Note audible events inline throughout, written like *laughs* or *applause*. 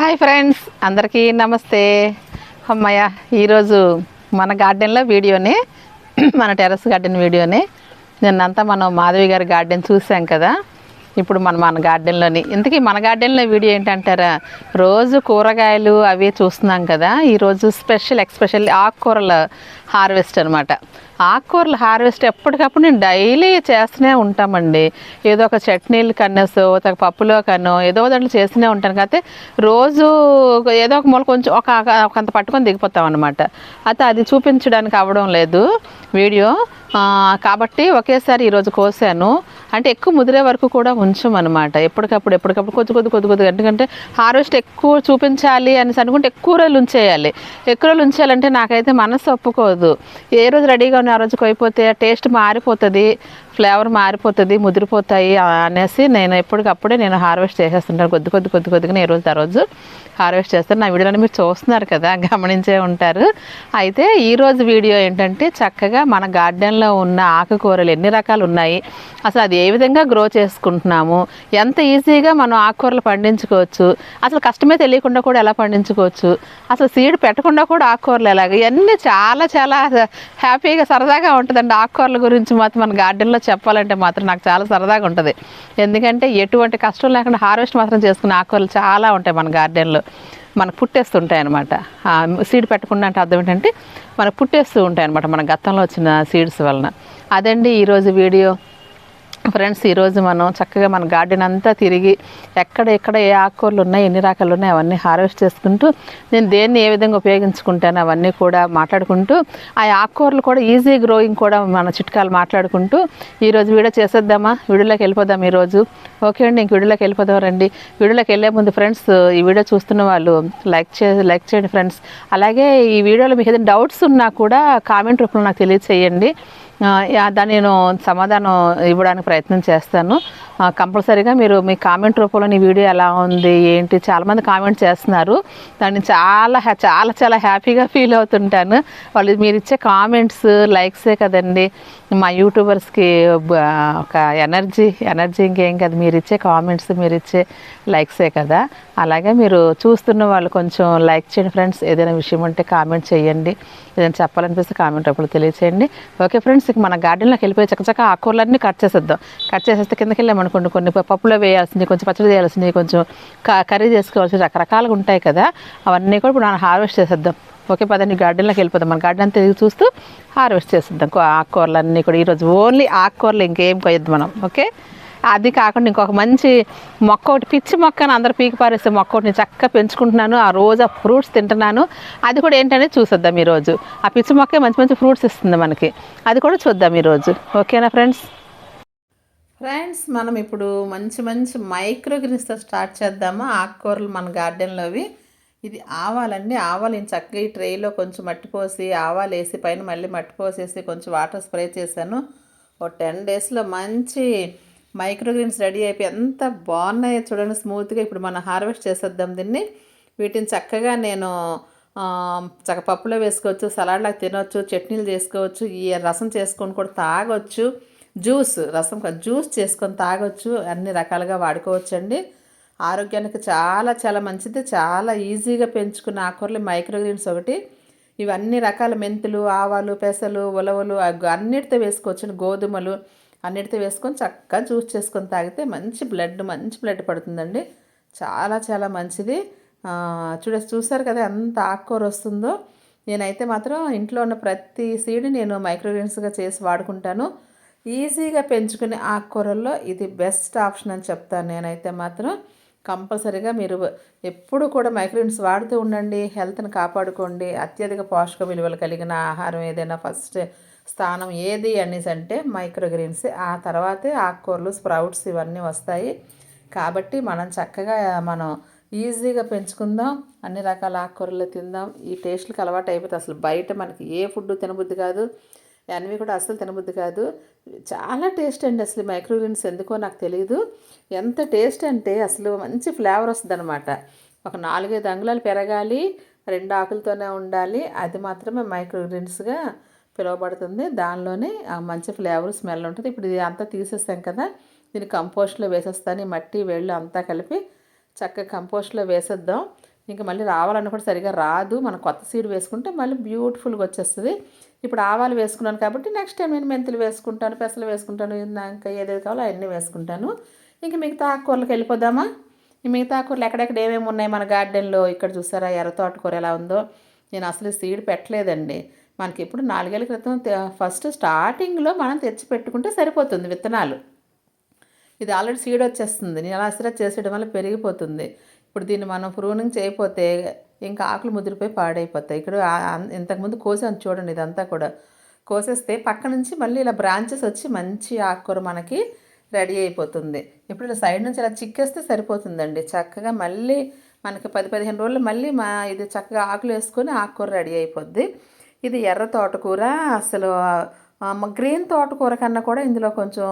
Hi friends అందరికీ నమస్తే. అమ్మయ్య ఈరోజు మన గార్డెన్లో వీడియోని మన టెర్రస్ గార్డెన్ వీడియోని. నిన్నంతా మనం మాధవి గారి గార్డెన్ చూసాం కదా. ఇప్పుడు మన మన గార్డెన్లోని ఇంతకీ మన గార్డెన్లో వీడియో ఏంటంటారా? రోజు కూరగాయలు అవి చూస్తున్నాం కదా ఈరోజు స్పెషల్ ఎక్స్పెషల్ ఆకుకూరల హార్వెస్ట్ అనమాట ఆకుకూరల హార్వెస్ట్ ఎప్పటికప్పుడు నేను డైలీ చేస్తూనే ఉంటామండి. ఏదో ఒక చట్నీలు కన్నేసో ఒక పప్పులో కన్నో ఏదో దాంట్లో చేస్తూనే ఉంటాను. కాకపోతే రోజు ఏదో ఒక మూల కొంచెం ఒక ఒక పట్టుకొని దిగిపోతాం అనమాట అయితే అది చూపించడానికి అవ్వడం లేదు. వీడియో కాబట్టి ఒకేసారి ఈరోజు కోసాను. అంటే ఎక్కువ ముదిరే వరకు కూడా ఉంచమన్నమాట. ఎప్పటికప్పుడు ఎప్పటికప్పుడు కొద్ది కొద్ది కొద్ది కొద్దిగా ఎందుకంటే హార్వెస్ట్ ఎక్కువ చూపించాలి అనేసి అనుకుంటే ఎక్కువ రోజులు ఉంచేయాలి. ఎక్కువ రోజులు ఉంచేయాలంటే నాకైతే మనసు ఒప్పుకోదు. ఏ రోజు రెడీగా ఉన్న ఆ రోజు అయిపోతే టేస్ట్ మారిపోతుంది ఫ్లేవర్ మారిపోతుంది ముదిరిపోతాయి అనేసి నేను ఎప్పటికప్పుడే నేను హార్వెస్ట్ చేసేస్తుంటాను. కొద్ది కొద్ది కొద్ది కొద్దిగా ఏ రోజు ఆ రోజు హార్వెస్ట్ చేస్తారు. నా వీడియోలో మీరు చూస్తున్నారు కదా గమనించే ఉంటారు. అయితే ఈరోజు వీడియో ఏంటంటే చక్కగా మన గార్డెన్లో ఉన్న ఆకుకూరలు ఎన్ని రకాలు ఉన్నాయి అసలు అది ఏ విధంగా గ్రో చేసుకుంటున్నాము ఎంత ఈజీగా మనం ఆకుకూరలు పండించుకోవచ్చు అసలు కష్టమే తెలియకుండా కూడా ఎలా పండించుకోవచ్చు అసలు సీడ్ పెట్టకుండా కూడా ఆకుకూరలు ఎలాగ ఇవన్నీ చాలా చాలా హ్యాపీగా సరదాగా ఉంటుందండి ఆకుకూరల గురించి మాత్రం మన గార్డెన్లో చెప్పాలంటే మాత్రం నాకు చాలా సరదాగా ఉంటుంది. ఎందుకంటే ఎటువంటి కష్టం లేకుండా హార్వెస్ట్ మాత్రం చేసుకునే ఆకుకూరలు చాలా ఉంటాయి మన గార్డెన్లో. మనకు పుట్టేస్తుంటాయి అనమాట సీడ్ పెట్టకుండా అంటే అర్థం ఏంటంటే మనకు పుట్టేస్తూ ఉంటాయి అనమాట మన గతంలో వచ్చిన సీడ్స్ వలన. అదండి ఈరోజు వీడియో. ఫ్రెండ్స్ ఈరోజు మనం చక్కగా మన గార్డెన్ అంతా తిరిగి ఎక్కడ ఎక్కడ ఏ ఆకుకూరలు ఉన్నాయి ఎన్ని రకాలు ఉన్నాయి అవన్నీ హార్వెస్ట్ చేసుకుంటూ నేను దేన్ని ఏ విధంగా ఉపయోగించుకుంటాను అవన్నీ కూడా మాట్లాడుకుంటూ ఆ ఆకుకూరలు కూడా ఈజీ గ్రోయింగ్ కూడా మన చిట్కాలు మాట్లాడుకుంటూ ఈరోజు వీడియో చేసేద్దామా? వీడియోలోకి వెళ్ళిపోదాం ఈరోజు ఓకే అండి ఇంక వీడియోలోకి వెళ్ళిపోదాం రండి. వీడియోలోకి వెళ్ళే ముందు ఫ్రెండ్స్ ఈ వీడియో చూస్తున్న వాళ్ళు లైక్ చే లైక్ చేయండి ఫ్రెండ్స్ అలాగే ఈ వీడియోలో మీకు ఏదైనా డౌట్స్ ఉన్నా కూడా కామెంట్ రూపంలో నాకు తెలియచేయండి. దాన్ని నేను సమాధానం ఇవ్వడానికి ప్రయత్నం చేస్తాను. కంపల్సరీగా మీరు మీ కామెంట్ రూపంలో వీడియో ఎలా ఉంది ఏంటి? చాలామంది కామెంట్ చేస్తున్నారు. దాన్ని చాలా హ్యా- చాలా చాలా హ్యాపీగా ఫీల్ అవుతుంటాను. వాళ్ళు మీరు ఇచ్చే కామెంట్స్ లైక్సే కదండి. మా యూట్యూబర్స్కి ఒక ఎనర్జీ ఎనర్జీ ఇంకేం కదా. మీరు ఇచ్చే కామెంట్స్ మీరు ఇచ్చే లైక్సే కదా. అలాగే మీరు చూస్తున్న వాళ్ళు కొంచెం లైక్ చేయండి ఫ్రెండ్స్. ఏదైనా విషయం ఉంటే కామెంట్ చేయండి. ఏదైనా చెప్పాలనిపిస్తే కామెంట్ రూపంలో తెలియచేయండి. ఓకే ఫ్రెండ్స్ ఇక మన గార్డెన్లోకి వెళ్ళిపోయి చక్కచక్క ఆకూరలన్నీ కట్ చేసేద్దాం. కట్ చేసేస్తే కిందకి అనుకోండి కొన్ని పప్పులో వేయాల్సింది కొంచెం పచ్చడి చేయాల్సింది కొంచెం క- కర్రీ చేసుకోవాల్సింది రకరకాలుగా ఉంటాయి కదా అవన్నీ కూడా ఇప్పుడు మనం హార్వెస్ట్ చేసేద్దాం. ఓకే పదండి గార్డెన్లోకి వెళ్ళిపోదాం. మన గార్డెన్ అంతా తిరిగి చూస్తూ హార్వెస్ట్ చేసేద్దాం. ఆకుకూరలు అన్నీ కూడా ఈరోజు ఓన్లీ ఆకుకూరలు ఇంకేం కొయ్యద్దు మనం ఓకే? అది కాకుండా ఇంకొక మంచి మొక్క ఒకటి పిచ్చి మొక్కను అందరు పీకి పారేస్తే మొక్క ఒకటి నేను చక్కగా పెంచుకుంటున్నాను. ఆ రోజు ఆ ఫ్రూట్స్ తింటున్నాను. అది కూడా ఏంటనేది చూసేద్దాం ఈరోజు. ఆ పిచ్చి మొక్కే మంచి మంచి ఫ్రూట్స్ ఇస్తుంది మనకి. అది కూడా చూద్దాం ఈరోజు. ఓకేనా ఫ్రెండ్స్? ఫ్రెండ్స్ మనం ఇప్పుడు మంచి మంచి మైక్రో గ్రీన్స్తో స్టార్ట్ చేద్దామా? ఆకుకూరలు మన గార్డెన్లోవి. ఇది ఆవాలండి. ఆవాలు నేను చక్కగా ఈ ట్రేలో కొంచెం మట్టి పోసి ఆవాలు వేసి పైన మళ్ళీ మట్టి పోసేసి కొంచెం వాటర్ స్ప్రే చేశాను. ఒక టెన్ డేస్లో మంచి మైక్రో గ్రీన్స్ రెడీ అయిపోయి ఎంత బాగున్నాయో చూడండి. స్మూత్గా ఇప్పుడు మనం హార్వెస్ట్ చేసేద్దాం దీన్ని. వీటిని చక్కగా నేను ఆ, చక్క పప్పులో వేసుకోవచ్చు సలాడ్లాగా తినవచ్చు చట్నీలు చేసుకోవచ్చు ఈ రసం చేసుకొని కూడా తాగొచ్చు. జ్యూస్ రసం జ్యూస్ చేసుకొని తాగొచ్చు అన్ని రకాలుగా వాడుకోవచ్చండి. ఆరోగ్యానికి చాలా చాలా మంచిది. చాలా ఈజీగా పెంచుకున్న ఆకుకూరలు మైక్రోగ్రీన్స్ ఒకటి. ఇవన్నీ రకాల మెంతులు ఆవాలు పెసలు ఉలవలు అన్నిటితో వేసుకోవచ్చు గోధుమలు అన్నిటితో వేసుకొని చక్కగా జ్యూస్ చేసుకొని తాగితే మంచి బ్లడ్ మంచి బ్లడ్ పడుతుందండి. చాలా చాలా మంచిది. చూడ చూసారు కదా ఎంత ఆకుకూర వస్తుందో. నేనైతే మాత్రం ఇంట్లో ఉన్న ప్రతి సీడ్ నేను మైక్రోగ్రీన్స్గా చేసి వాడుకుంటాను. ఈజీగా పెంచుకునే ఆకుకూరల్లో ఇది బెస్ట్ ఆప్షన్ అని చెప్తాను నేనైతే మాత్రం. కంపల్సరీగా మీరు ఎప్పుడు కూడా మైక్రోగ్రీన్స్ వాడుతూ ఉండండి హెల్త్ని కాపాడుకోండి. అత్యధిక పోషక విలువలు కలిగిన ఆహారం ఏదైనా ఫస్ట్ స్థానం ఏది అనేసి అంటే మైక్రోగ్రీన్స్. ఆ తర్వాతే ఆకుకూరలు స్ప్రౌట్స్ ఇవన్నీ వస్తాయి. కాబట్టి మనం చక్కగా మనం ఈజీగా పెంచుకుందాం అన్ని రకాల ఆకుకూరలు తిందాం. ఈ టేస్ట్లకు అలవాటు అయిపోతే అసలు బయట మనకి ఏ ఫుడ్ తినబుద్ధి కాదు. అన్నీ కూడా అసలు తినబుద్ధి కాదు. చాలా టేస్ట్ అండి అసలు మైక్రోగ్రీన్స్ ఎందుకో నాకు తెలియదు ఎంత టేస్ట్ అంటే అసలు మంచి ఫ్లేవర్ వస్తుంది అనమాట ఒక నాలుగైదు అంగుళాలు పెరగాలి రెండు ఆకులతోనే ఉండాలి అది మాత్రమే మైక్రోగ్రీన్స్గా పిలువబడుతుంది. దానిలోనే ఆ మంచి ఫ్లేవర్ స్మెల్ ఉంటుంది. ఇప్పుడు ఇది అంతా తీసేస్తాం కదా దీన్ని కంపోస్ట్లో వేసేస్తాను. మట్టి వేళ్ళు అంతా కలిపి చక్కగా కంపోస్ట్లో వేసేద్దాం. ఇంకా మళ్ళీ రావాలన్న కూడా సరిగా రాదు. మనం కొత్త సీడ్ వేసుకుంటే మళ్ళీ బ్యూటిఫుల్గా వచ్చేస్తుంది. ఇప్పుడు ఆవాలు వేసుకున్నాను కాబట్టి నెక్స్ట్ టైం నేను మెంతులు వేసుకుంటాను పెసలు వేసుకుంటాను ఇంకా ఏదేది కావాలో అవన్నీ వేసుకుంటాను. ఇంక మిగతా ఆకుకూరలకు వెళ్ళిపోదామా? ఈ మిగతా ఆకుకూరలు ఎక్కడెక్కడ ఏమేమి ఉన్నాయి మన గార్డెన్లో? ఇక్కడ చూసారా ఎర్ర తోటకూర ఎలా ఉందో? నేను అసలు సీడ్ పెట్టలేదండి. మనకి ఇప్పుడు నాలుగేళ్ళ క్రితం ఫస్ట్ స్టార్టింగ్లో మనం తెచ్చి పెట్టుకుంటే సరిపోతుంది విత్తనాలు. ఇది ఆల్రెడీ సీడ్ వచ్చేస్తుంది. నేను అలా అసలు చేసేయడం వల్ల పెరిగిపోతుంది. ఇప్పుడు దీన్ని మనం ప్రూనింగ్ చేయకపోతే ఇంకా ఆకులు ముదిరిపోయి పాడైపోతాయి. ఇక్కడ ఇంతకుముందు కోసాను చూడండి ఇదంతా కూడా. కోసేస్తే పక్క నుంచి మళ్ళీ ఇలా బ్రాంచెస్ వచ్చి మంచి ఆకుకూర మనకి రెడీ అయిపోతుంది. ఇప్పుడు ఇలా సైడ్ నుంచి ఇలా చిక్కేస్తే సరిపోతుందండి. చక్కగా మళ్ళీ మనకి పది పదిహేను రోజులు మళ్ళీ మా ఇది చక్కగా ఆకులు వేసుకొని ఆకుకూర రెడీ అయిపోద్ది. ఇది ఎర్ర తోటకూర అసలు గ్రీన్ తోటకూర కన్నా కూడా ఇందులో కొంచెం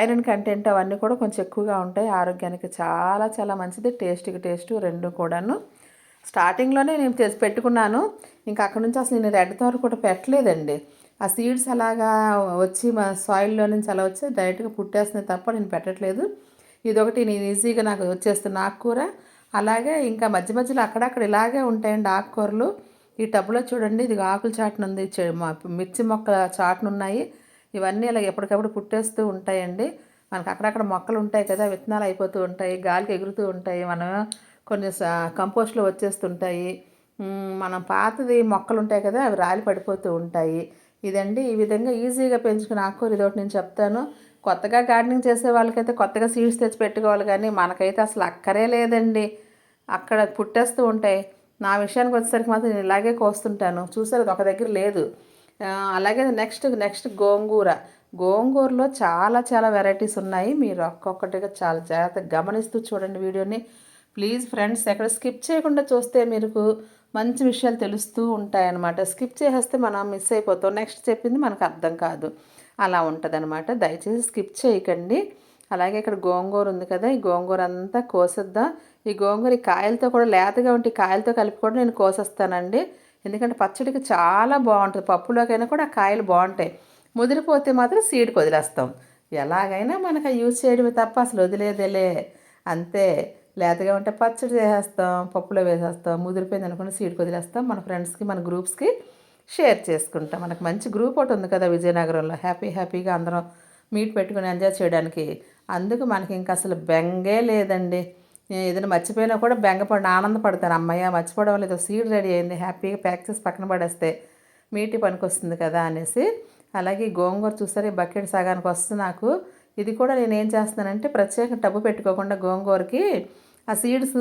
ఐరన్ కంటెంట్ అవన్నీ కూడా కొంచెం ఎక్కువగా ఉంటాయి. ఆరోగ్యానికి చాలా చాలా మంచిది. టేస్ట్కి టేస్ట్ రెండు కూడాను. స్టార్టింగ్లోనే నేను తెచ్చి పెట్టుకున్నాను. ఇంకా అక్కడ నుంచి అసలు నేను రెడ్ తోర కూడా పెట్టలేదండి. ఆ సీడ్స్ అలాగా వచ్చి మా సాయిల్లో నుంచి అలా వచ్చి డైరెక్ట్గా పుట్టేస్తున్నాయి తప్ప నేను పెట్టట్లేదు. ఇదొకటి నేను ఈజీగా నాకు వచ్చేస్తున్న ఆకుకూర. అలాగే ఇంకా మధ్య మధ్యలో అక్కడక్కడ ఇలాగే ఉంటాయండి ఆకుకూరలు. ఈ టబ్లో చూడండి ఇది ఆకుల చాటున ఉంది మిర్చి మొక్కల చాటున ఉన్నాయి ఇవన్నీ ఇలా ఎప్పటికప్పుడు పుట్టేస్తూ ఉంటాయండి. మనకు అక్కడక్కడ మొక్కలు ఉంటాయి కదా విత్తనాలు అయిపోతూ ఉంటాయి గాలికి ఎగురుతూ ఉంటాయి మనం కొన్ని స- కంపోస్ట్లో వచ్చేస్తుంటాయి. మనం పాతది మొక్కలు ఉంటాయి కదా అవి రాలి పడిపోతూ ఉంటాయి. ఇదండి ఈ విధంగా ఈజీగా పెంచుకుని ఆకుకూర ఇదొకటి నేను చెప్తాను. కొత్తగా గార్డెనింగ్ చేసే వాళ్ళకైతే కొత్తగా సీడ్స్ తెచ్చి పెట్టుకోవాలి కానీ మనకైతే అసలు అక్కరే లేదండి. అక్కడ పుట్టేస్తూ ఉంటాయి. నా విషయానికి వచ్చేసరికి మాత్రం నేను ఇలాగే కోస్తుంటాను. చూసారు అది ఒక దగ్గర లేదు. అలాగే నెక్స్ట్ నెక్స్ట్ గోంగూర. గోంగూరలో చాలా చాలా వెరైటీస్ ఉన్నాయి. మీరు ఒక్కొక్కటిగా చాలా జాగ్రత్తగా గమనిస్తూ చూడండి వీడియోని. ప్లీజ్ ఫ్రెండ్స్ ఎక్కడ స్కిప్ చేయకుండా చూస్తే మీకు మంచి విషయాలు తెలుస్తూ ఉంటాయన్నమాట. స్కిప్ చేసేస్తే మనం మిస్ అయిపోతాం. నెక్స్ట్ చెప్పింది మనకు అర్థం కాదు. అలా ఉంటుందన్నమాట. దయచేసి స్కిప్ చేయకండి. అలాగే ఇక్కడ గోంగూర ఉంది కదా ఈ గోంగూర అంతా కోసేద్దాం. ఈ గోంగూర ఈ కాయలతో కూడా లేతగా ఉంటే కాయలతో కలిపి కూడా నేను కోసేస్తానండి. ఎందుకంటే పచ్చడికి చాలా బాగుంటుంది. పప్పులోకైనా కూడా ఆ కాయలు బాగుంటాయి. ముదిరిపోతే మాత్రం సీడ్కి వదిలేస్తాం. ఎలాగైనా మనకు యూజ్ చేయడమే తప్ప అసలు వదిలేదేలే. అంతే. లేతగా ఉంటే పచ్చడి చేసేస్తాం పప్పులో వేసేస్తాం ముదిరిపోయింది అనుకుని సీడ్కి వదిలేస్తాం. మన ఫ్రెండ్స్కి మన గ్రూప్స్కి షేర్ చేసుకుంటాం. మనకు మంచి గ్రూప్ ఒకటి ఉంది కదా విజయనగరంలో. హ్యాపీ హ్యాపీగా అందరం మీట్ పెట్టుకుని ఎంజాయ్ చేయడానికి. అందుకు మనకి ఇంకా అసలు బెంగే లేదండి. ఏదైనా మర్చిపోయినా కూడా బెంగపడి ఆనందపడతాను. అమ్మయ్య మర్చిపోవడం లేదో సీడ్ రెడీ అయింది. హ్యాపీగా ప్యాక్ చేసి పక్కన పడేస్తే మీటి పనికి వస్తుంది కదా అనేసి. అలాగే గోంగూర చూసారే? బకెట్ సగానికి వస్తుంది నాకు. ఇది కూడా నేను ఏం చేస్తున్నానంటే ప్రత్యేక టబ్బు పెట్టుకోకుండా గోంగూరకి ఆ సీడ్స్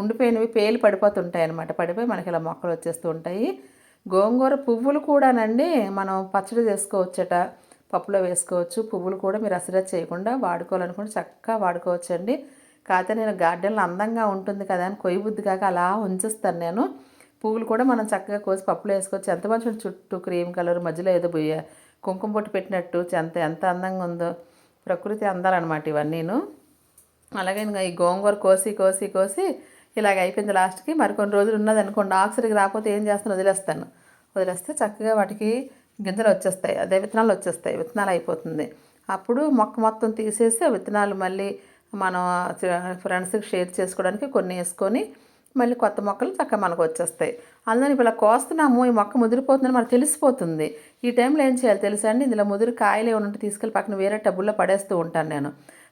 ఉండిపోయినవి పేలి పడిపోతుంటాయి అనమాట పడిపోయి మనకి ఇలా మొక్కలు వచ్చేస్తూ ఉంటాయి. గోంగూర పువ్వులు కూడానండి మనం పచ్చడి చేసుకోవచ్చట పప్పులో వేసుకోవచ్చు. పువ్వులు కూడా మీరు అసలు చేయకుండా వాడుకోవాలనుకుంటే చక్కగా వాడుకోవచ్చండి. కాకపోతే నేను గార్డెన్లో అందంగా ఉంటుంది కదా అని కొయ్యి బుద్ధి కాక అలా ఉంచేస్తాను నేను. పువ్వులు కూడా మనం చక్కగా కోసి పప్పులో వేసుకోవచ్చు. ఎంత మంచి చుట్టూ క్రీమ్ కలర్ మధ్యలో ఏదో బొయ్య కుంకుమ పొట్టు పెట్టినట్టు ఎంత ఎంత అందంగా ఉందో. ప్రకృతి అందాలన్నమాట ఇవన్నీను. అలాగే ఇంకా ఈ గోంగూర కోసి కోసి కోసి ఇలాగ అయిపోయింది లాస్ట్కి. మరికొన్ని రోజులు ఉన్నది అనుకోండి ఆక్సిజన్కి రాకపోతే ఏం చేస్తాను? వదిలేస్తాను. వదిలేస్తే చక్కగా వాటికి గింజలు వచ్చేస్తాయి. అదే విత్తనాలు వచ్చేస్తాయి. విత్తనాలు అయిపోతుంది. అప్పుడు మొక్క మొత్తం తీసేసి ఆ విత్తనాలు మళ్ళీ మనం ఫ్రెండ్స్కి షేర్ చేసుకోవడానికి కొన్ని వేసుకొని మళ్ళీ కొత్త మొక్కలు చక్కగా మనకు వచ్చేస్తాయి. అందుకని ఇప్పుడు ఇలా కోస్తున్నాము ఈ మొక్క ముదిరిపోతుందని మనకు తెలిసిపోతుంది. ఈ టైంలో ఏం చేయాలి తెలుసా అండి? ఇందులో ముదిరి కాయలు ఏమైనా ఉంటే తీసుకెళ్ళి పక్కన వేరే టబ్బుల్లో పడేస్తూ ఉంటాను నేను.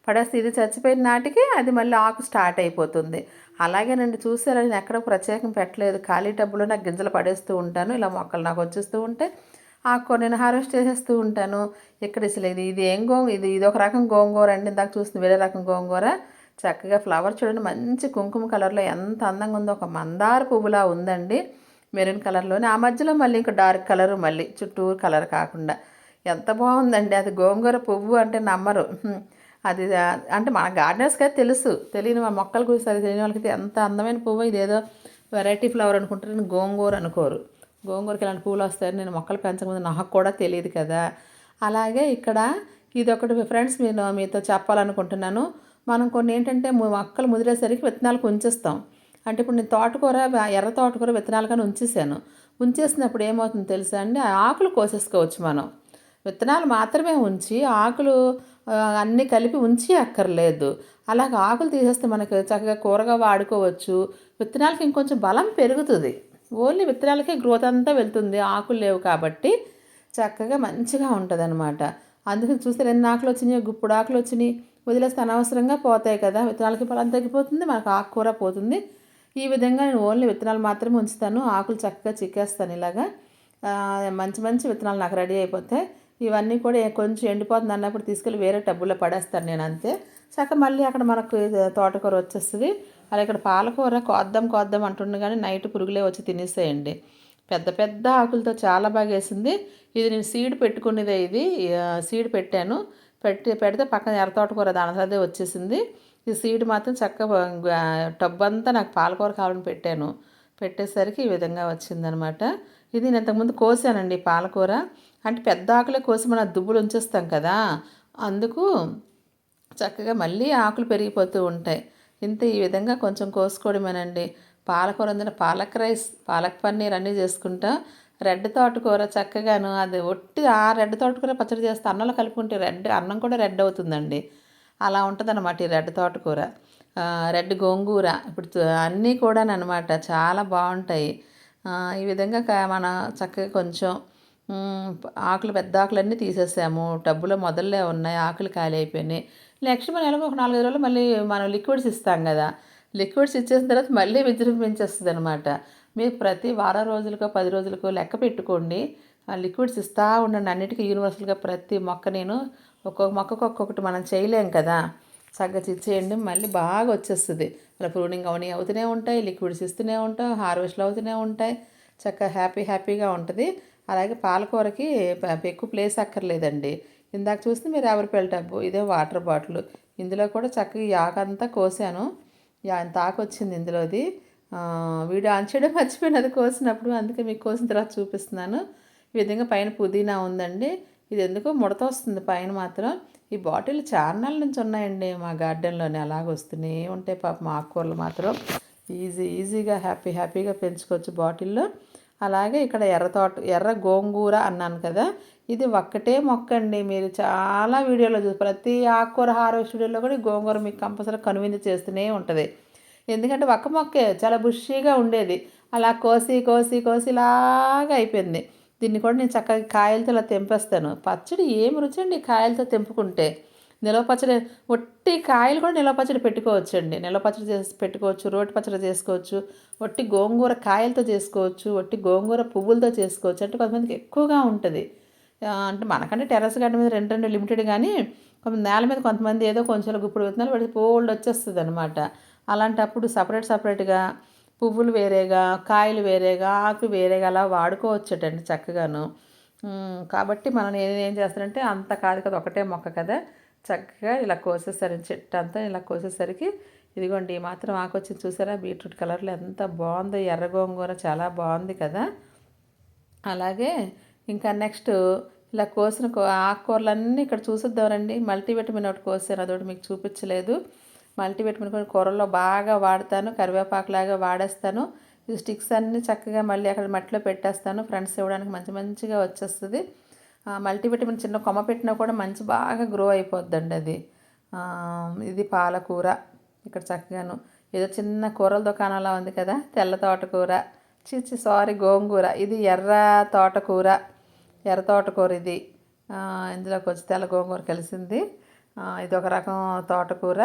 పడేస్తే ఇది చచ్చిపోయిన నాటికి అది మళ్ళీ ఆకు స్టార్ట్ అయిపోతుంది. అలాగేనండి చూసారా? నేను ఎక్కడ ప్రత్యేకం పెట్టలేదు. ఖాళీ టబ్బులో నాకు గింజలు పడేస్తూ ఉంటాను. ఇలా మొక్కలు నాకు వచ్చేస్తూ ఉంటే ఆకు నేను హార్వెస్ట్ చేసేస్తూ ఉంటాను. ఇక్కడ అసలు ఇది ఇది ఏం గోంగ ఇది ఇది ఒక రకం గోంగూర అండి. ఇందాక చూస్తుంది వేరే రకం గోంగూర. చక్కగా ఫ్లవర్ చూడండి. మంచి కుంకుమ కలర్లో ఎంత అందంగా ఉందో. ఒక మందార పువ్వులా ఉందండి. మెరూన్ కలర్లోనే. ఆ మధ్యలో మళ్ళీ ఇంకా డార్క్ కలర్ మళ్ళీ. చుట్టూరు కలర్ కాకుండా. ఎంత బాగుందండి. అది గోంగూర పువ్వు అంటే నమ్మరు. అది అంటే మన గార్డెన్స్కి అయితే తెలుసు. తెలియని మా మొక్కల గురించి అది తెలియని వాళ్ళకి ఎంత అందమైన పువ్వు. ఇదేదో వెరైటీ ఫ్లవర్ అనుకుంటారు. గోంగూర అనుకోరు. గోంగూరకి ఇలాంటి పూలు వస్తాయని నేను మొక్కలు పెంచకముందు నాకు కూడా తెలియదు కదా. అలాగే ఇక్కడ ఇది ఒకటి ఫ్రెండ్స్ నేను మీతో చెప్పాలనుకుంటున్నాను. మనం కొన్ని ఏంటంటే మొక్కలు ముదిరేసరికి విత్తనాలకు ఉంచేస్తాం. అంటే ఇప్పుడు నేను తోటకూర ఎర్ర తోటకూర విత్తనాలుగానే ఉంచేసాను. ఉంచేసినప్పుడు ఏమవుతుందో తెలుసా అండి? ఆ ఆకులు కోసేసుకోవచ్చు మనం. విత్తనాలు మాత్రమే ఉంచి ఆకులు అన్నీ కలిపి ఉంచి అక్కర్లేదు. అలాగ ఆకులు తీసేస్తే మనకి చక్కగా కూరగా వాడుకోవచ్చు. విత్తనాలకి ఇంకొంచెం బలం పెరుగుతుంది. ఓన్లీ విత్తనాలకే గ్రోత్ అంతా వెళ్తుంది ఆకులు లేవు కాబట్టి చక్కగా మంచిగా ఉంటుంది అనమాట అందుకని చూస్తే ఎన్ని ఆకులు వచ్చినాయి గుప్పుడు ఆకులు వచ్చినాయి. వదిలేస్తే అనవసరంగా పోతాయి కదా విత్తనాలకి పొలం తగ్గిపోతుంది మనకు ఆకుకూర పోతుంది. ఈ విధంగా నేను ఓన్లీ విత్తనాలు మాత్రమే ఉంచుతాను ఆకులు చక్కగా చిక్కేస్తాను ఇలాగా. మంచి మంచి విత్తనాలు నాకు రెడీ అయిపోతాయి. ఇవన్నీ కూడా కొంచెం ఎండిపోతుంది అన్నప్పుడు తీసుకెళ్ళి వేరే టబ్బులో పడేస్తాను నేను అంతే. చక్క మళ్ళీ అక్కడ మనకు తోటకూర వచ్చేస్తుంది. అలా ఇక్కడ పాలకూర కోద్దాం కోద్దాం అంటుండే కానీ నైట్ పురుగులే వచ్చి తినేసేయండి. పెద్ద పెద్ద ఆకులతో చాలా బాగా వేసింది. ఇది నేను సీడ్ పెట్టుకునేదే ఇది. సీడ్ పెట్టాను. పెట్టి పెడితే పక్కన ఎర్ర తోటకూర దానిసదే వచ్చేసింది. ఈ సీడ్ మాత్రం చక్కగా టబ్ అంతా నాకు పాలకూర కావాలని పెట్టాను. పెట్టేసరికి ఈ విధంగా వచ్చిందనమాట. ఇది నేను ఇంతకుముందు కోసానండి పాలకూర. అంటే పెద్ద ఆకులే కోసి మనం దుబ్బులు ఉంచేస్తాం కదా. అందుకు చక్కగా మళ్ళీ ఆకులు పెరిగిపోతూ ఉంటాయి. ఇంత ఈ విధంగా కొంచెం కోసుకోవడమేనండి. పాలకూర అందులో పాలక్ రైస్ పాలక్ పన్నీర్ అన్నీ చేసుకుంటా రెడ్ తోటకూర చక్కగాను అది ఒట్టి ఆ రెడ్ తోటకూర పచ్చడి చేస్తే అన్నంలో కలుపుకుంటే రెడ్ అన్నం కూడా రెడ్ అవుతుందండి. అలా ఉంటుందన్నమాట ఈ రెడ్ తోటకూర. రెడ్ గోంగూర ఇప్పుడు అన్నీ కూడా అనమాట చాలా బాగుంటాయి. ఈ విధంగా మన చక్కగా కొంచెం ఆకులు పెద్ద ఆకులన్నీ తీసేసాము. టబ్బులో మొదలే ఉన్నాయి ఆకులు ఖాళీ అయిపోయినాయి. నెక్స్ట్ మనం ఎలాగో ఒక నాలుగైదు రోజులు మళ్ళీ మనం లిక్విడ్స్ ఇస్తాం కదా. లిక్విడ్స్ ఇచ్చేసిన తర్వాత మళ్ళీ విజృంభించేస్తుంది అనమాట మీరు ప్రతి వారం రోజులకో పది రోజులకో లెక్క పెట్టుకోండి. ఆ లిక్విడ్స్ ఇస్తూ ఉండండి. అన్నిటికీ యూనివర్సల్గా ప్రతి మొక్క నేను ఒక్కొక్క మొక్కకు ఒక్కొక్కటి మనం చేయలేం కదా. చక్కగా ఇచ్చేయండి మళ్ళీ బాగా వచ్చేస్తుంది. అలా ప్రూనింగ్ అవన్నీ అవుతూనే ఉంటాయి లిక్విడ్స్ ఇస్తూనే ఉంటాం హార్వెస్ట్లు అవుతూనే ఉంటాయి. చక్కగా హ్యాపీ హ్యాపీగా ఉంటుంది. అలాగే పాలకూరకి ఎక్కువ ప్లేస్ అక్కర్లేదండి. ఇందాక చూస్తే మీరు ఎవరిపల్లి టబ్బు ఇదే వాటర్ బాటిల్ ఇందులో కూడా చక్కగా యాకంతా కోసాను. యా ఇంత వచ్చింది ఇందులోది. ఆ, వీడియో ఆన్ చేయడం మర్చిపోయినది కోసినప్పుడు అందుకే మీకు కోసిన తర్వాత చూపిస్తున్నాను. ఈ విధంగా పైన పుదీనా ఉందండి. ఇది ఎందుకో ముడత వస్తుంది పైన మాత్రం. ఈ బాటిల్ చాలా నుంచి ఉన్నాయండి మా గార్డెన్లోనే అలాగ వస్తూనే ఉంటాయి పాపం ఆకుకూరలు మాత్రం. ఈజీ ఈజీగా హ్యాపీ హ్యాపీగా పెంచుకోవచ్చు బాటిల్లో అలాగే ఇక్కడ ఎర్ర తోట ఎర్ర గోంగూర అన్నాను కదా. ఇది ఒక్కటే మొక్క అండి మీరు చాలా వీడియోలో చూసి ప్రతి ఆకుకూర హార్వెస్ట్ వీడియోలో కూడా గోంగూర మీకు కంపల్సరీ కనువిందు చేస్తూనే ఉంటుంది. ఎందుకంటే ఒక్క మొక్కే చాలా బుషీగా ఉండేది. అలా కోసి కోసి కోసి ఇలాగా అయిపోయింది. దీన్ని కూడా నేను చక్కగా కాయలతో ఇలా తెంపేస్తాను. పచ్చడి ఏం రుచి అండి కాయలతో తెంపుకుంటే. నిలవ పచ్చడి ఒట్టి కాయలు కూడా నిలవ పచ్చడి పెట్టుకోవచ్చు అండి నిలవ పచ్చడి చేసి పెట్టుకోవచ్చు రోటి పచ్చడి చేసుకోవచ్చు ఒట్టి గోంగూర కాయలతో చేసుకోవచ్చు ఒట్టి గోంగూర పువ్వులతో చేసుకోవచ్చు. అంటే కొంతమందికి ఎక్కువగా ఉంటుంది. అంటే మనకంటే టెర్రస్ గార్డెన్ మీద రెండు రెండు లిమిటెడ్ కానీ కొంత నేల మీద కొంతమంది ఏదో కొంచెం గుప్పుడు విత్తనాలు పెడితే పోల్డ్ వచ్చేస్తుంది అనమాట అలాంటప్పుడు సపరేట్ సపరేట్గా పువ్వులు వేరేగా కాయలు వేరేగా ఆకు వేరేగా అలా వాడుకోవచ్చటండి చక్కగాను. కాబట్టి మనం నేను ఏం చేస్తానంటే అంత కాదు కదా ఒకటే మొక్క కదా. చక్కగా ఇలా కోసేసరికి చెట్టు అంతా ఇలా కోసేసరికి ఇదిగోండి ఈ మాత్రం ఆకు వచ్చింది చూసారా? బీట్రూట్ కలర్లో ఎంత బాగుందో ఎర్ర గోంగూర చాలా బాగుంది కదా? అలాగే ఇంకా నెక్స్ట్ ఇలా కోసిన ఆకుకూరలన్నీ ఇక్కడ చూసిద్దామండి మల్టీవిటమిన్ ఒకటి కోసాను అదొకటి మీకు చూపించలేదు. మల్టీవిటమిన్ కూడా కూరల్లో బాగా వాడతాను కరివేపాకులాగా వాడేస్తాను. ఈ స్టిక్స్ అన్నీ చక్కగా మళ్ళీ అక్కడ మట్టిలో పెట్టేస్తాను. ఫ్రెండ్స్ ఇవ్వడానికి మంచి మంచిగా వచ్చేస్తుంది. మల్టీవిటమిన్ చిన్న కొమ్మ పెట్టినా కూడా మంచి బాగా గ్రో అయిపోద్దండి అది. ఇది పాలకూర. ఇక్కడ చక్కగాను ఏదో చిన్న కూరల దుకాణంలా ఉంది కదా తెల్ల తోటకూర. చిచ్చి సారీ గోంగూర. ఇది ఎర్ర తోటకూర. ఎర్ర తోటకూర ఇది. ఇందులో ఇందులోకి వచ్చి తెల్ల గోంగూర కలిసింది. ఇది ఒక రకం తోటకూర.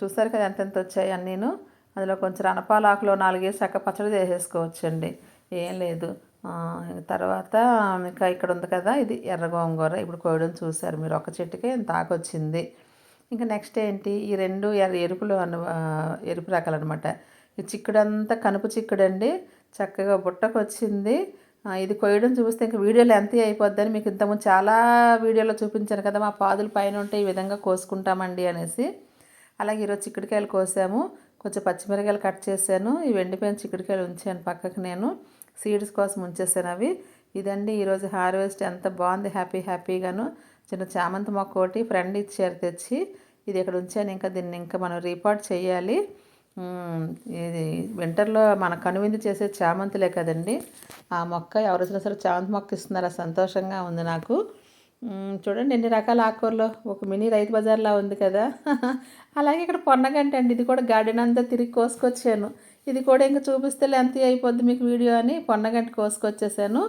చూసారు కదా ఎంతెంత వచ్చాయి అన్నీను. అందులో కొంచెం రణపాలాకులో నాలుగేసి చక్క పచ్చడి చేసేసుకోవచ్చండి. ఏం లేదు. తర్వాత ఇంకా ఇక్కడ ఉంది కదా ఇది ఎర్ర గోంగూర. ఇప్పుడు కోయడం చూసారు మీరు ఒక చెట్టుకే ఇంత ఇంకా నెక్స్ట్ ఏంటి? ఈ రెండు ఎర్ర ఎరుపులు అను ఎరుపు రకాలు అనమాట ఈ చిక్కుడంతా కనుపు చిక్కుడండి చక్కగా బుట్టకు వచ్చింది ఇది కొయ్యడం చూస్తే ఇంకా వీడియోలు ఎంత అయిపోద్దని మీకు ఇంతకుముందు చాలా వీడియోలో చూపించాను కదా మా పాదులు పైన ఉంటే ఈ విధంగా కోసుకుంటామండి అనేసి. అలాగే ఈరోజు చిక్కుడుకాయలు కోసాము. కొంచెం పచ్చిమిరకాయలు కట్ చేశాను. ఈ ఎండిపోయిన చిక్కుడుకాయలు ఉంచాను పక్కకు నేను. సీడ్స్ కోసం ఉంచేసాను అవి. ఇదండి ఈరోజు హార్వెస్ట్ ఎంత బాగుంది హ్యాపీ హ్యాపీగాను. చిన్న చామంతి మొక్క ఒకటి ఫ్రెండ్ ఇచ్చారు తెచ్చి. ఇది ఇక్కడ ఉంచాను ఇంకా దీన్ని ఇంకా మనం రిపోర్ట్ చేయాలి. ఇది వింటర్లో మన కనువిందు చేసే చామంతులే కదండి. ఆ మొక్క ఎవరు వచ్చినా సరే చామంతి మొక్క ఇస్తున్నారు? సంతోషంగా ఉంది నాకు. చూడండి ఎన్ని రకాల ఆకుకూరలు. ఒక మినీ రైతు బజార్లా ఉంది కదా. *laughs* అలాగే ఇక్కడ పొన్నగంట అండి. ఇది కూడా గార్డెన్ అంతా తిరిగి కోసుకొచ్చాను. ఇది కూడా ఇంకా చూపిస్తే లెంత్ అయిపోద్ది మీకు వీడియో అని. పొన్నగంట కోసుకొచ్చేసాను.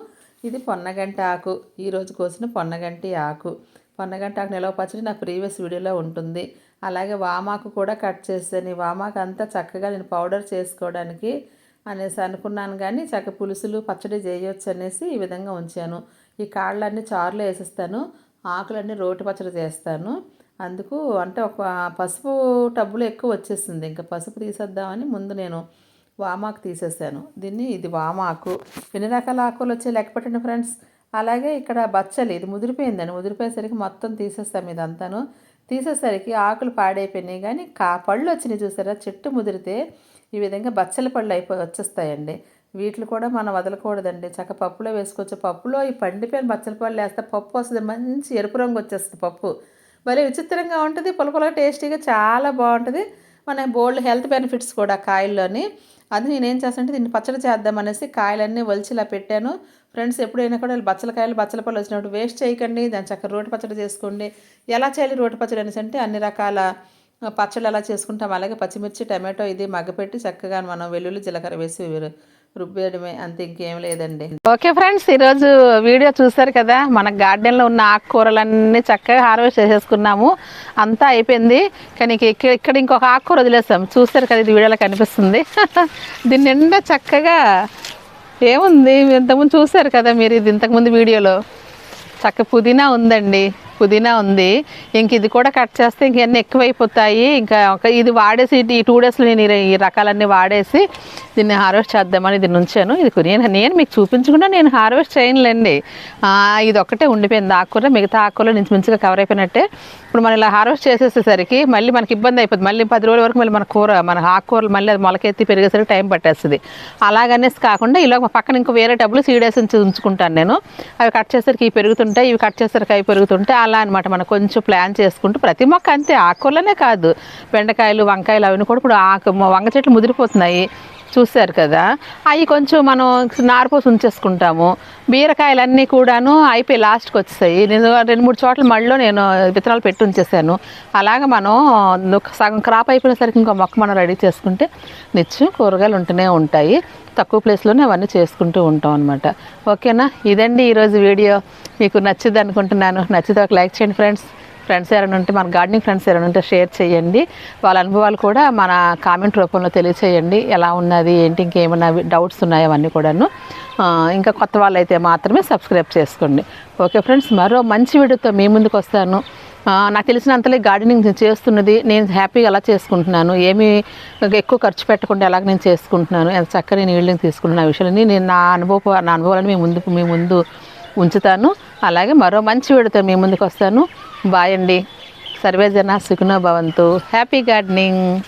ఇది పొన్నగంట ఆకు. ఈరోజు కోసిన పొన్నగంటి ఆకు. పొన్నగంట ఆకు నిలవ పచ్చడి నా ప్రీవియస్ వీడియోలో ఉంటుంది. అలాగే వామాకు కూడా కట్ చేసాను ఈ వామాకు అంతా చక్కగా నేను పౌడర్ చేసుకోవడానికి అనేసి అనుకున్నాను కానీ చక్క పులుసులు పచ్చడి చేయొచ్చు అనేసి ఈ విధంగా ఉంచాను. ఈ కాళ్ళన్నీ చారులో వేసేస్తాను. ఆకులన్నీ రోటి పచ్చడి చేస్తాను. అందుకు అంటే ఒక పసుపు టబ్బులు ఎక్కువ వచ్చేసింది. ఇంకా పసుపు తీసేద్దామని ముందు నేను వామాకు తీసేసాను. దీన్ని ఇది వామాకు. ఎన్ని రకాల ఆకులు వచ్చాయి లెక్క పెట్టండి ఫ్రెండ్స్. అలాగే ఇక్కడ బచ్చలి ఇది ముదిరిపోయిందండి. ముదిరిపోయేసరికి మొత్తం తీసేస్తాం ఇదంతాను. తీసేసరికి ఆకులు పాడైపోయినాయి కానీ కా పళ్ళు వచ్చినాయి చూసారా? చెట్టు ముదిరితే ఈ విధంగా బచ్చల పళ్ళు అయిపోయి వచ్చేస్తాయండి. వీటిని కూడా మనం వదలకూడదండి. చక్క పప్పులో వేసుకోవచ్చు. పప్పులో ఈ పండిపోయిన బచ్చల పళ్ళు వేస్తే పప్పు వస్తుంది. మంచి ఎరుపు రంగు వచ్చేస్తుంది పప్పు. భలే విచిత్రంగా ఉంటుంది. పొలపొల టేస్టీగా చాలా బాగుంటుంది. మన బోల్డ్ హెల్త్ బెనిఫిట్స్ కూడా కాయల్లోని. అది నేనేం చేస్తానంటే దీన్ని పచ్చడి చేద్దామనేసి కాయలన్నీ వలిచి ఇలా పెట్టాను. ఫ్రెండ్స్ ఎప్పుడైనా కూడా బచ్చల కాయలు బచ్చల పళ్ళు వచ్చినప్పుడు వేస్ట్ చేయకండి. దాని చక్కగా రోటి పచ్చడి చేసుకోండి. ఎలా చేయాలి రోటి పచ్చడి అనేసి అంటే అన్ని రకాల పచ్చళ్ళు ఎలా చేసుకుంటాం. అలాగే పచ్చిమిర్చి టమాటో ఇది మగ్గపెట్టి చక్కగా మనం వెల్లుల్లి జీలకర్ర వేసి రుబ్బేయడమే అంతే ఇంకేం లేదండి. ఓకే ఫ్రెండ్స్ ఈరోజు వీడియో చూసారు కదా మన గార్డెన్లో ఉన్న ఆకుకూరలన్నీ చక్కగా హార్వెస్ట్ చేసేసుకున్నాము. అంతా అయిపోయింది. కానీ ఇక్కడ ఇక్కడ ఇంకొక ఆకుకూర వదిలేసాం. చూసారు కదా ఇది వీడియోలో కనిపిస్తుంది. *laughs* దీని నిండా చక్కగా ఏముంది? ఇంతకుముందు చూసారు కదా మీరు ఇది ఇంతకుముందు వీడియోలో? చక్క పుదీనా ఉందండి. పుదీనా ఉంది. ఇంక ఇది కూడా కట్ చేస్తే ఇంకన్నీ ఎక్కువైపోతాయి. ఇంకా ఒక ఇది వాడేసి ఈ టూ డేస్లో నేను ఈ- రకాలన్నీ వాడేసి దీన్ని హార్వెస్ట్ చేద్దామని దీన్ని ఉంచాను. ఇది నేను నేను మీకు చూపించకుండా నేను హార్వెస్ట్ చేయనులేండి. ఇది ఒక్కటే ఉండిపోయింది ఆకుకూర. మిగతా ఆకుకూరలో నుంచి మంచిగా కవర్ అయిపోయినట్టే. ఇప్పుడు మనం ఇలా హార్వెస్ట్ చేసేసేసరికి మళ్ళీ మనకి ఇబ్బంది అయిపోతుంది మళ్ళీ పది రోజుల వరకు మళ్ళీ మన కూర మన ఆకుకూరలు మళ్ళీ అది మొలకెత్తి పెరిగేసరికి టైం పట్టేస్తుంది. అలాగనేసి కాకుండా ఇలా పక్కన ఇంకో వేరే టబ్బులు సీడేసి ఉంచుకుంటాను నేను. అవి కట్ చేసరికి ఇవి పెరుగుతుంటాయి. ఇవి కట్ చేసరికి అవి పెరుగుతుంటాయి. అలా అనమాట మనం కొంచెం ప్లాన్ చేసుకుంటూ ప్రతి మొక్క అంతే. ఆకుకూరలనే కాదు. బెండకాయలు వంకాయలు అవన్నీ కూడా ఇప్పుడు ఆకు వంగ చెట్లు ముదిరిపోతున్నాయి. చూశారు కదా? అవి కొంచెం మనం నారపోసి ఉంచేసుకుంటాము. బీరకాయలన్నీ కూడాను అయిపోయి లాస్ట్కి వచ్చేసాయి. నేను రెండు మూడు చోట్ల మళ్ళీ నేను విత్తనాలు పెట్టి ఉంచేసాను. అలాగ మనం సగం క్రాప్ అయిపోయినసరికి ఇంకో మొక్క మనం రెడీ చేసుకుంటే నిత్యం కూరగాయలు ఉంటూనే ఉంటాయి. తక్కువ ప్లేస్లోనే అవన్నీ చేసుకుంటూ ఉంటాం అనమాట ఓకేనా? ఇదండి ఈరోజు వీడియో. మీకు నచ్చింది అనుకుంటున్నాను. నచ్చితే ఒక లైక్ చేయండి ఫ్రెండ్స్. ఫ్రెండ్స్ ఎవరైనా ఉంటే మన గార్డెనింగ్ ఫ్రెండ్స్ ఎవరైనా ఉంటే షేర్ చేయండి. వాళ్ళ అనుభవాలు కూడా మన కామెంట్ రూపంలో తెలియచేయండి. ఎలా ఉన్నది ఏంటి ఇంకేమైనా డౌట్స్ ఉన్నాయో అవన్నీ కూడాను. ఇంకా కొత్త వాళ్ళు అయితే మాత్రమే సబ్స్క్రైబ్ చేసుకోండి. ఓకే ఫ్రెండ్స్ మరో మంచి వీడియోతో మీ ముందుకు వస్తాను. నాకు తెలిసినంతలే గార్డెనింగ్ నేను చేస్తున్నది నేను హ్యాపీగా ఎలా చేసుకుంటున్నాను. ఏమి ఎక్కువ ఖర్చు పెట్టకుండా ఎలాగ నేను చేసుకుంటున్నాను ఎంత చక్కగా నేను ఈల్డింగ్ తీసుకుంటున్న విషయాన్ని నేను నా అనుభవ నా అనుభవాలను మీ ముందు మీ ముందు ఉంచుతాను. అలాగే మరో మంచి వీడితో మీ ముందుకు వస్తాను. బాయ్ అండి. సర్వేజన జన భవంతు. Happy gardening